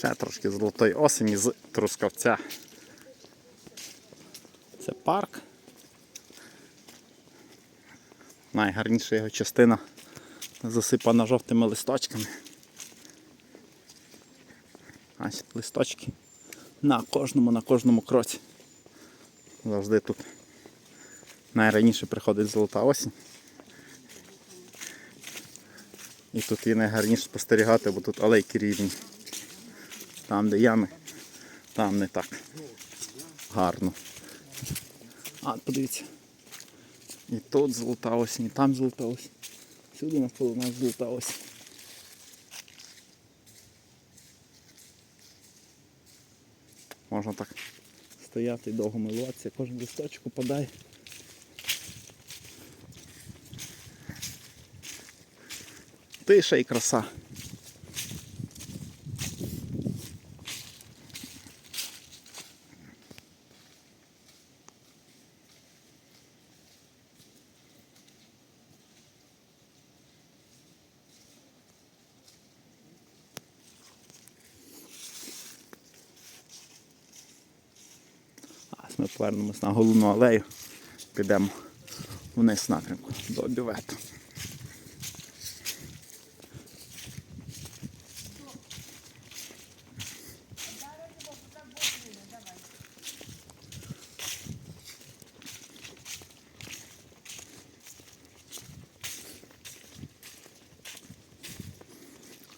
Ще трошки золотої осені з трускавця. Це парк. Найгарніша його частина засипана жовтими листочками. Ось листочки на кожному, на кожному кроці. Завжди тут найраніше приходить золота осінь. І тут її найгарніше спостерігати, бо тут алейки рівні. Там, де ями, там не так гарно. А, подивіться. І тут золота і там золота осінь. Всюди навколо нас золота. Можна так стояти і довго милуватися, кожен листочок упадає. Тиша і краса. А ось ми повернемось на головну алею, підемо вниз напрямку до бювету.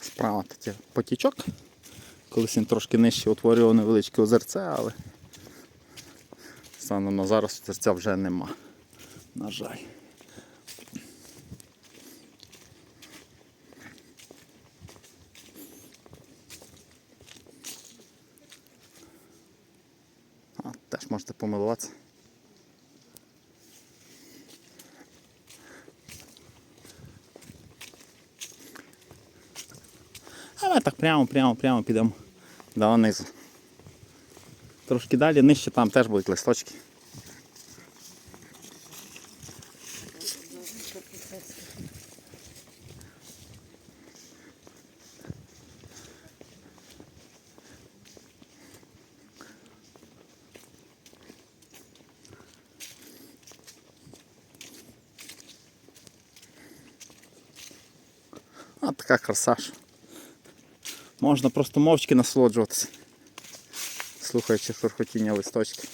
Справа таке потічок. Колись він трошки нижче утворював невеличке озерце, але станом на зараз озерця вже нема. На жаль. Теж можете помилуватися. А ми так прямо, прямо, прямо підемо донизу. Трошки далі, нижче там теж будуть листочки. А така краса. ж. Можна просто мовчки насолоджуватися, слухаючи шурхотіння листочки.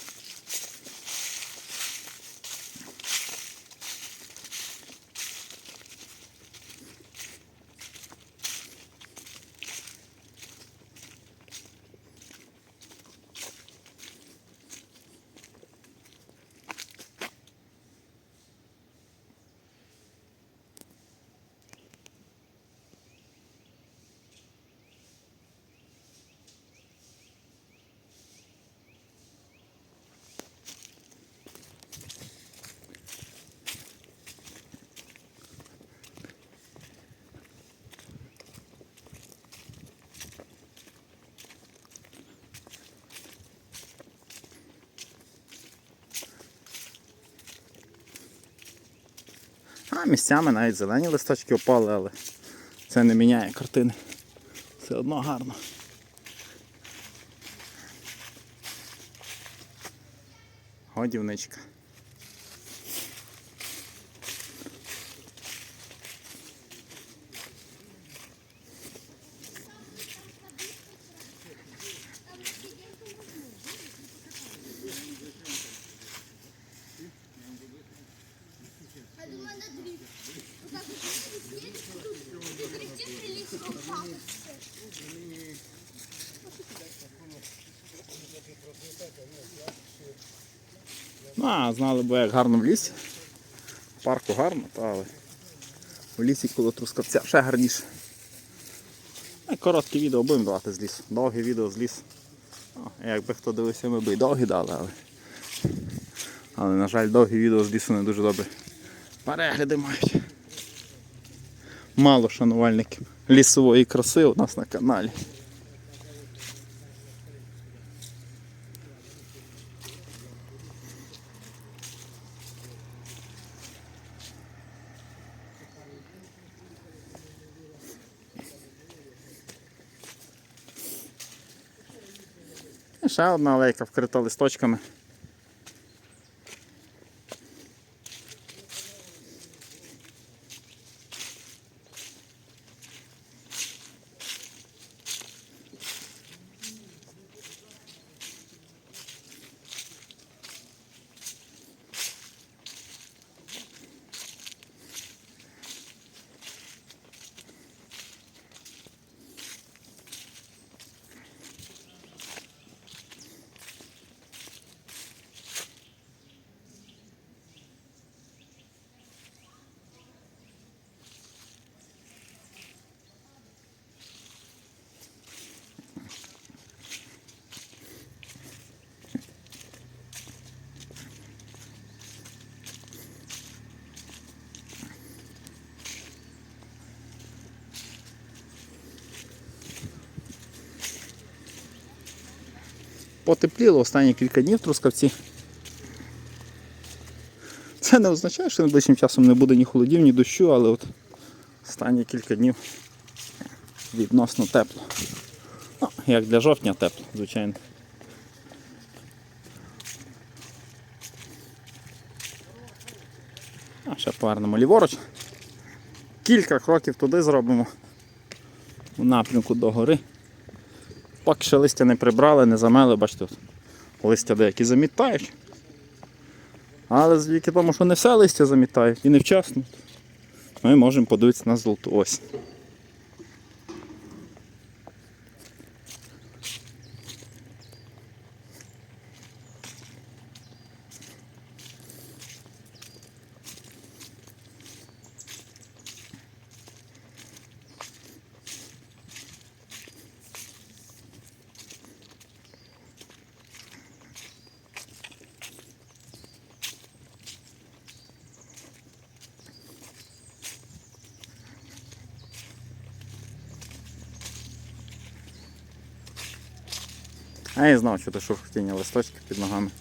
А місцями навіть зелені листочки опали, але це не міняє картини. Все одно гарно. Годівничка. Ну, а знали б, як гарно в лісі. Парку гарно, та, але в лісі коло трускавця ще гарніше. Ну, і відео будемо давати з лісу. Довгі відео з лісу. О, якби хто дивився, ми б і довгі дали, але. Але, на жаль, довгі відео з лісу не дуже добре. Перегляди мають. Мало шанувальників лісової краси у нас на каналі. Ще одна алейка вкрита листочками. Потепліло останні кілька днів трускавці. Це не означає, що найближчим часом не буде ні холодів, ні дощу, але от останні кілька днів відносно тепло. Ну, як для жовтня тепло, звичайно. А ще повернемо ліворуч. Кілька кроків туди зробимо у напрямку до гори. Поки ще листя не прибрали, не замели, бачите, тут листя деякі замітають. Але звідки тому, що не все листя замітають і невчасно, ми можемо подивитися на золоту ось. А я знав, що це шурхотіння листочки під ногами.